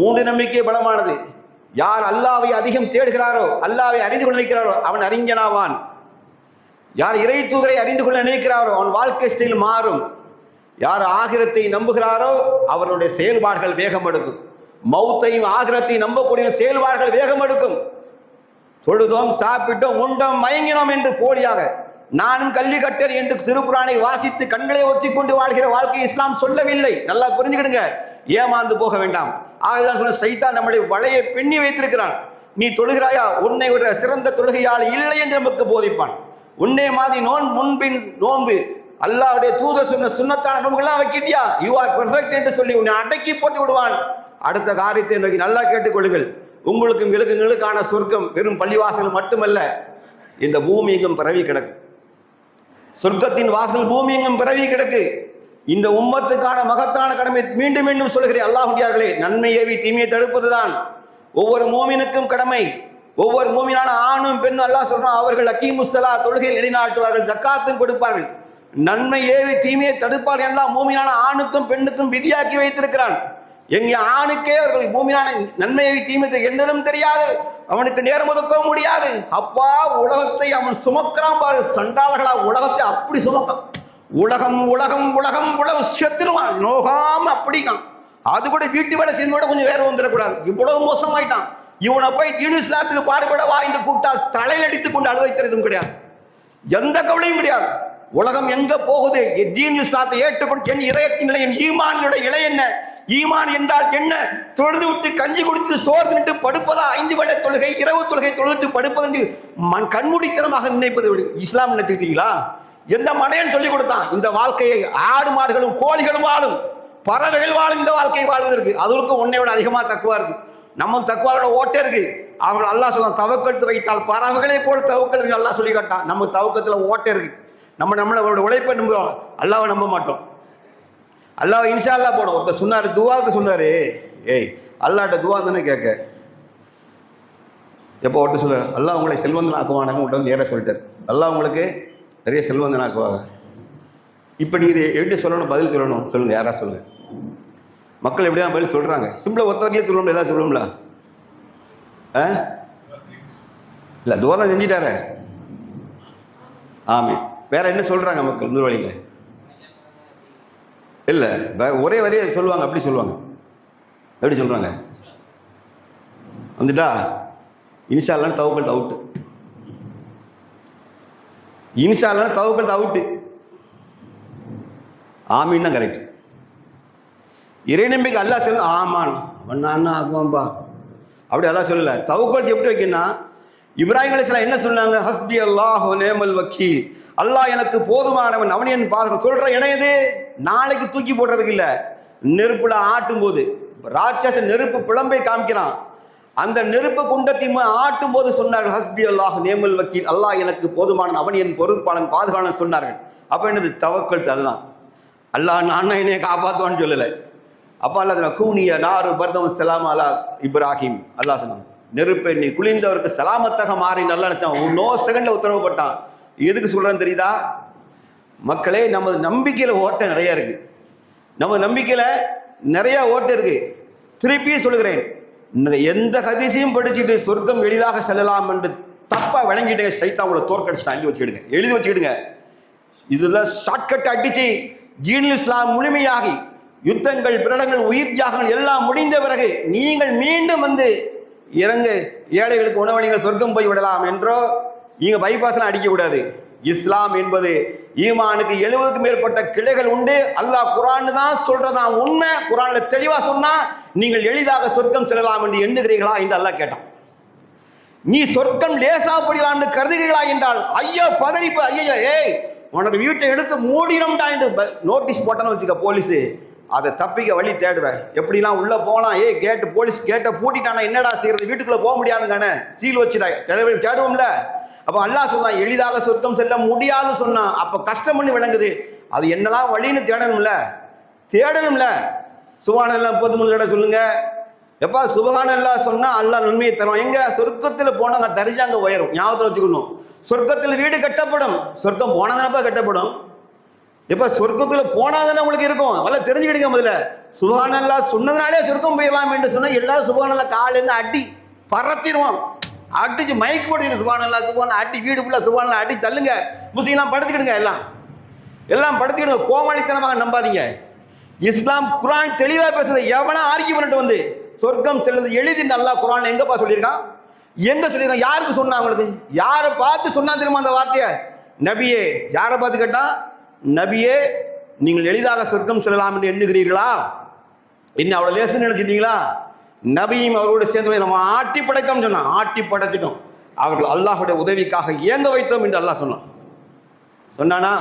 மூன்று நம்பிக்கை பலமானது. யார் அல்லாவை அதிகம் தேடுகிறாரோ அல்லாவை அறிந்து கொள்ள நினைக்கிறாரோ அவன் அறிஞனாவான். யார் இறை தூதரை அறிந்து கொள்ள நினைக்கிறாரோ அவன் வாழ்க்கை ஸ்டைல் மாறும். யார் ஆகிரத்தை நம்புகிறாரோ அவருடைய செயல்பாடுகள் வேகம் எடுக்கும் மௌத்தையும் ஆகிரத்தையும் நம்பக்கூடிய செயல்பாடுகள் வேகம் எடுக்கும் தொழுதோம் சாப்பிட்டோம் உண்டோம் மயங்கினோம் என்று போலியாக நானும் கல்வி கட்டர் என்று திருக்குறானை வாசித்து கண்களை ஒத்திக் கொண்டு வாழ்கிற வாழ்க்கை இஸ்லாம் சொல்லவில்லை. நல்லா புரிஞ்சுக்கிடுங்க. ஏமாந்து போக வேண்டாம். ஆகதான் சொன்ன சைத்தான் நம்முடைய வலையை பின்னி வைத்திருக்கிறான். நீ தொழுகிறாயா? உன்னை விட சிறந்த தொழுகையால் இல்லை என்று நமக்கு போதிப்பான். உன்னை மாதிரி நோன் முன்பின் நோன்பு அல்லாவுடைய தூத சொன்ன சுண்ணத்தான நோன்புகள்லாம் வைக்கிட்டியா? யூ ஆர் பெர்ஃபெக்ட் என்று சொல்லி உன்னை அடக்கி போட்டு விடுவான். அடுத்த காரியத்தை இன்றைக்கு நல்லா கேட்டுக்கொள்ளுங்கள் உங்களுக்கும் விலங்குகளுக்கான சொர்க்கம் வெறும் பள்ளிவாசல் மட்டுமல்ல இந்த பூமி எங்கும் பரவி கிடக்கு. சொர்க்கத்தின் வாசல் பூமி எங்கும் பரவி கிடக்கு. இந்த உம்மத்துக்கான மகத்தான கடமை மீண்டும் மீண்டும் சொல்கிறேன் அல்லாஹுடையார்களே நன்மை ஏவி தீமையை தடுப்பதுதான் ஒவ்வொரு மோமினுக்கும் கடமை. ஒவ்வொரு மூமினான ஆணும் பெண்ணும் அல்லாஹ் சொல்றான் அவர்கள் அக்கீம் முஸ்தலா தொழுகையில் நிலைநாட்டுவார்கள் ஜக்காத்தும் கொடுப்பார்கள். நன்மை ஏவி தீமையை தடுப்பார்கள் எல்லாம் மூமினான ஆணுக்கும் பெண்ணுக்கும் விதியாக்கி வைத்திருக்கிறான். எங்க ஆணுக்கே அவர்கள் பூமியான நன்மையை தீமை என்னதும் தெரியாது. அவனுக்கு நேரம் ஒதுக்க முடியாது. அப்பா உலகத்தை அவன் சுமக்கிறான் பாரு. சண்டாளர்களா உலகத்தை அப்படி சுமக்கான் உலகம் உலகம் உலகம் உலகம் செத்துருவான். நோகாம அப்படிக்கான். அது கூட வீட்டு வேலை செய்து கூட கொஞ்சம் வேற வந்துடக்கூடாது. இவ்வளவு மோசமாயிட்டான். இவனை போய் தீனு பாடுபட வா என்று கூப்பிட்டால் தலையில் அடித்துக் கொண்டு அழுவை தருதும் கிடையாது. எந்த கவலையும் கிடையாது. உலகம் எங்க போகுது? தீன் இஸ்லாத்தை ஏற்றுக்கொண்டு என் இதயத்தின் நிலை என் இலை என்ன? ஈமான் என்றால் என்ன? தொழுது விட்டு கஞ்சி குடித்து சோர்ந்து நின்று படுப்பதா? ஐந்து வேளை தொழுகை இரவு தொழுகை தொழுது படுப்பதென்று மண் கண்மூடித்தனமாக நினைப்பது விடு. இஸ்லாம் நினைத்துக்கிட்டீங்களா? எந்த மடையன் சொல்லி கொடுத்தான்? இந்த வாழ்க்கையை ஆடு மாடுகளும் கோழிகளும் வாழும். பறவைகள் வாழும் இந்த வாழ்க்கை வாழ்வதற்கு. அதற்கு உன்னை விட அதிகமாக தக்குவா இருக்கு. நம்ம தக்குவாவோட ஓட்டே இருக்கு. அவர்கள் அல்லாஹ் சொல்ல தவக்கெடுத்து வைத்தால் பறவைகளை போல் தவக்கல் நல்லா சொல்லி காட்டான். நம்ம தவக்கத்தில் ஓட்டை இருக்கு. நம்ம நம்மளோட உழைப்பை நம்புகிறோம் அல்லாவை நம்ப மாட்டோம். அல்லாஹ் இன்ஷா அல்லா போடும் ஒருத்தர் சொன்னார் துவாவுக்கு சொன்னாரு. ஏய் அல்லாட்ட துவா தானே கேட்க. எப்போ ஒருத்தர் சொல்ல அல்லா உங்களை செல்வந்தன் ஆக்குவானாங்க உங்கள்கிட்ட வந்து நேராக சொல்லிட்டார். அல்லாஹ் உங்களுக்கு நிறைய செல்வந்தன் ஆக்குவாங்க இப்போ நீ இதை எப்படி சொல்லணும் பதில் சொல்லணும்? சொல்லுங்கள் யாராக சொல்லுங்கள் மக்கள் எப்படியா பதில் சொல்கிறாங்க சிம்பிளாக ஒத்த வரையும் சொல்லணும் எல்லாம் சொல்லணும்ல? ஆ? இல்லை தோதம் செஞ்சிட்டாரே. ஆமே. வேற என்ன சொல்கிறாங்க மக்கள் இந்த வழியில்? இல்லை வே- ஒரே வரையே சொல்லுவாங்க அப்படி சொல்லுவாங்க. எப்படி சொல்கிறாங்க வந்துட்டா? இன்ஷால்லாம் தவுக்கள் அவுட்டு இன்ஷால்லாம் தவக்கல் அவுட்டு. ஆமீன் தான் கரெக்ட் இறை நம்பிக்கை அல்லாஹ் சொல்ல ஆமான் அவன் நான் ஆகுவான்பா? அப்படி அல்லா சொல்லல. தவக்கல் எப்படி வைக்கணும்னா இப்ராஹிம் அலிஸ்லாம் என்ன சொன்னாங்க? ஹஸ்பி அல்லாஹ் நேமல் வக்கீல். அல்லாஹ் எனக்கு போதுமானவன் அவன் என் பாதகம் சொல்ற இடம் எது நாளைக்கு தூக்கி போடுறதுக்கு இல்லை. நெருப்புல ஆட்டும் போது ராட்சச நெருப்பு பிளம்பை காமிக்கிறான். அந்த நெருப்பு குண்டத்தின் ஆட்டும் போது சொன்னார்கள் ஹஸ்பி அல்லாஹ் நேமல் வக்கீல். அல்லாஹ் எனக்கு போதுமான அவன் என் பொறுப்பாளன் பாதுகாவலன் சொன்னார்கள். அப்போ என்னது? தவக்கல் அதுதான். அல்லாஹ் நான் என்னைய காப்பாற்றுவான்னு சொல்லலை. அப்போ அல்லாஹ் கூனிய நாறு பர்தம் சலாம் அலா இப்ராஹிம். அல்லாஹ் சொன்னான் நெருப்பை நீ குளிந்தவருக்கு சலாமத்தக மாறி நல்லா நினைச்சான். நோ செகண்ட்ல உத்தரவுப்பட்டான் எதுக்கு சொல்கிறேன்னு தெரியுதா? மக்களே நமது நம்பிக்கையில் ஓட்டை நிறைய இருக்கு. நம்ம நம்பிக்கையில் நிறைய ஓட்டு இருக்கு. திருப்பியும் சொல்லுகிறேன் எந்த ஹதிசையும் படிச்சுட்டு சொர்க்கம் எளிதாக செல்லலாம் என்று தப்பா விளங்கிட்டு சைத்தா உங்களை தோற்கடிச்சுட்டு அள்ளி வச்சுக்கிடுங்க. எழுதி வச்சுக்கிடுங்க. இதுல ஷார்ட்கட் அடிச்சு ஜீன் இஸ்லாம் முழுமையாகி யுத்தங்கள் பிரடங்கள் உயிர் தியாகங்கள் எல்லாம் முடிந்த பிறகு நீங்கள் மீண்டும் வந்து இறங்கு ஏழைகளுக்கு உணவணிகள் சொர்க்கம் போய் விடலாம் என்றோ நீங்க பைபாஸ்லாம் அடிக்க கூடாது. இஸ்லாம் என்பது ஈமானுக்கு எழுபதுக்கு மேற்பட்ட கிளைகள் உண்டு. அல்லாஹ் குரான் தான் சொல்றதான் உண்மை. குரான்ல தெளிவா சொன்னா நீங்கள் எளிதாக சொர்க்கம் செல்லலாம் என்று எண்ணுகிறீர்களா என்று அல்லாஹ் கேட்டான். நீ சொர்க்கம் லேசா என்று கருதுகிறீர்களா என்றால் ஐயோ பதறிப்பு ஐயோ ஏய் உனக்கு வீட்டை எடுத்து மூடிடும்டா என்று நோட்டீஸ் போட்டேன்னு வச்சுக்க போலீஸு அதை தப்பிக்க வழி தேடுவேன் எப்படிலாம் உள்ள போகலாம்? ஏய் கேட்டு போலீஸ் கேட்டை பூட்டிட்டானா என்னடா செய்யறது வீட்டுக்குள்ள போக முடியாதுங்கண்ணே. சீல் வச்சுட்டா தேடுவே தேடுவோம்ல. அப்போ அல்லாஹ் சொன்னான் எளிதாக சொர்க்கம் செல்ல முடியாதுன்னு சொன்னான். அப்போ கஷ்டம் பண்ணி விளங்குது. அது என்னலாம் வழின்னு தேடணும்ல. தேடணும்ல. சுபான எல்லாம் மூணு தடவை சொல்லுங்க. எப்பா சுபகான் எல்லாம் சொன்னா அல்லா நன்மையை தரும் எங்க? சொர்க்கத்தில் போனவங்க தரிசாங்க உயரும். ஞாபகத்தில் வச்சுக்கணும். சொர்க்கத்தில் வீடு கட்டப்படும். சொர்க்கம் போனாதானப்பா கட்டப்படும். இப்ப சொர்க்கத்துல போனாதானே உங்களுக்கு இருக்கும்? அதெல்லாம் தெரிஞ்சுக்கிடுங்க முதல்ல. சுபானல்லா சொன்னதுனாலே சொர்க்கம் போயிடலாம் என்று சொன்னா எல்லாரும் சுபானல்லா காலையில அடி பறத்திடுவோம் அடிச்சு மைக் போட்டு சுபானல்லா சுபான் அடி வீடு ஃபுல்லா சுபானல்லா அடி தள்ளுங்க. முஸ்லீம்லாம் படுத்துக்கிடுங்க எல்லாம். எல்லாம் படுத்திக்கிடுங்க. கோமாளித்தனமாக நம்பாதீங்க. இஸ்லாம் குரான் தெளிவாக பேசுறது எவனா ஆர்கியூ பண்ணிட்டு வந்து சொர்க்கம் செல்வது எளிது நல்லா குரான் எங்கப்பா சொல்லியிருக்கான்? எங்க சொல்லியிருக்கான்? யாருக்கு சொன்னா அவங்களுக்கு யாரை பார்த்து சொன்னா தெரியுமா அந்த வார்த்தையை? நபியே யாரை பார்த்து கேட்டா நபியே நீங்கள் எளிதாக சொர்க்கம் செல்லலாம் என்று எண்ணுகிறீர்களா? என்ன அவ்வளோ லேசுன்னு நினைச்சிட்டீங்களா? நபியும் அவரோடு சேர்ந்து நம்ம ஆட்டி படைத்தோம் சொன்னோம் ஆட்டி படைச்சிட்டோம் அவர்கள் அல்லாஹுடைய உதவிக்காக இயங்க வைத்தோம் என்று அல்லாஹ் சொன்னான். சொன்னானா?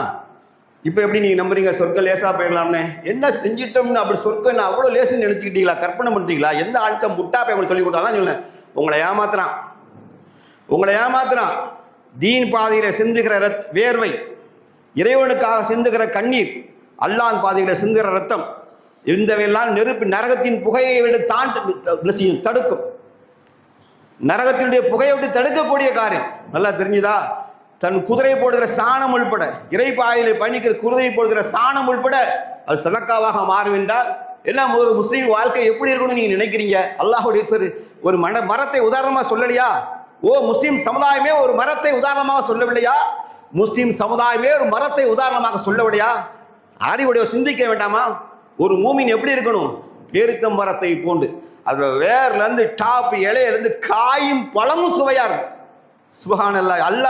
இப்போ எப்படி நீங்கள் நம்புறீங்க? சொர்க்கம் லேசாக போயிடலாம்னு. என்ன செஞ்சிட்டோம்னு அப்படி சொர்க்கம் என்ன அவ்வளோ லேசுன்னு நினச்சிக்கிட்டீங்களா? கற்பனை பண்ணுறீங்களா எந்த ஆழ்த்த முட்டா போய் உங்களுக்கு சொல்லி கொடுத்தாதான் சொன்னேன் உங்களை ஏமாத்துறான். உங்களை ஏமாத்துறான். தீன் பாதையில் சிந்துகிற ரத் வேர்வை. இறைவனுக்காக சிந்துகிற கண்ணீர். அல்லான் பாதையில் சிந்துகிற ரத்தம். இருந்தவையெல்லாம் நெருப்பு நரகத்தின் புகையை விட தாண்டு தடுக்கும். நரகத்தினுடைய புகையை விட்டு தடுக்கக்கூடிய காரியம். நல்லா தெரிஞ்சுதா? தன் குதிரை போடுகிற சாணம் உள்பட இறைப்பாயிலை பயணிக்கிற குதிரை போடுகிற சாணம் உள்பட அது சதக்காவாக மாறும் என்றால் எல்லாம் ஒரு முஸ்லீம் வாழ்க்கை எப்படி இருக்கணும்னு நீங்கள் நினைக்கிறீங்க? அல்லாஹுடைய திரு- ஒரு மன மரத்தை உதாரணமாக சொல்லலையா? ஓ முஸ்லீம் சமுதாயமே ஒரு மரத்தை உதாரணமாக சொல்லவில்லையா? முஸ்லீம் சமுதாயமே ஒரு மரத்தை உதாரணமாக சொல்லவில்லையா? அறிவுடைய சிந்திக்க வேண்டாமா? ஒரு மூமின் எப்படி இருக்கணும்? பேரித்த மரத்தை போண்டு அதில் வேர்லேருந்து டாப் இலையிலேருந்து காயும் பழமும் சுவையாக இருக்கும். சுபஹானல்லா அல்லாஹ் அல்லா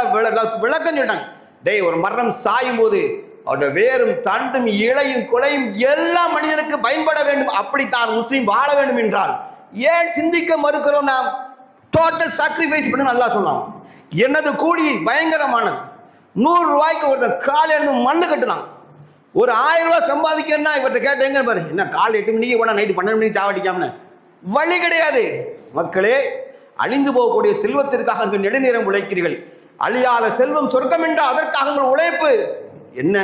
விளக்கம் சொல்லிட்டாங்க. டேய் ஒரு மரணம் சாயும் போது அவருடைய வேரும் தண்டும் இலையும் குலையும் எல்லா மனிதனுக்கு பயன்பட வேண்டும். அப்படித்தான் முஸ்லீம் வாழ வேண்டும் என்றால் ஏன் சிந்திக்க மறுக்கிறோம் நாம்? டோட்டல் சாக்ரிஃபைஸ் பண்ணி நல்லா சொன்னான். எனது கூலி? பயங்கரமானது. நூறு ரூபாய்க்கு ஒருத்தர் காலை இருந்து மண்ணு கட்டுனான். ஒரு ஆயிரம் ரூபாய் சம்பாதிக்கணும்னா இவர்கிட்ட கேட்ட எங்க பாரு? என்ன காலை எட்டு மணிக்கு போனால் நைட்டு பன்னெண்டு மணிக்கு சாவடிக்காமனு வழி கிடையாது. மக்களே அழிந்து போகக்கூடிய செல்வத்திற்காக நீங்கள் நெடுநேரம் உழைக்கிறீர்கள். அழியாத செல்வம் சொர்க்கம் என்ற அதற்காக உங்கள் உழைப்பு. என்ன?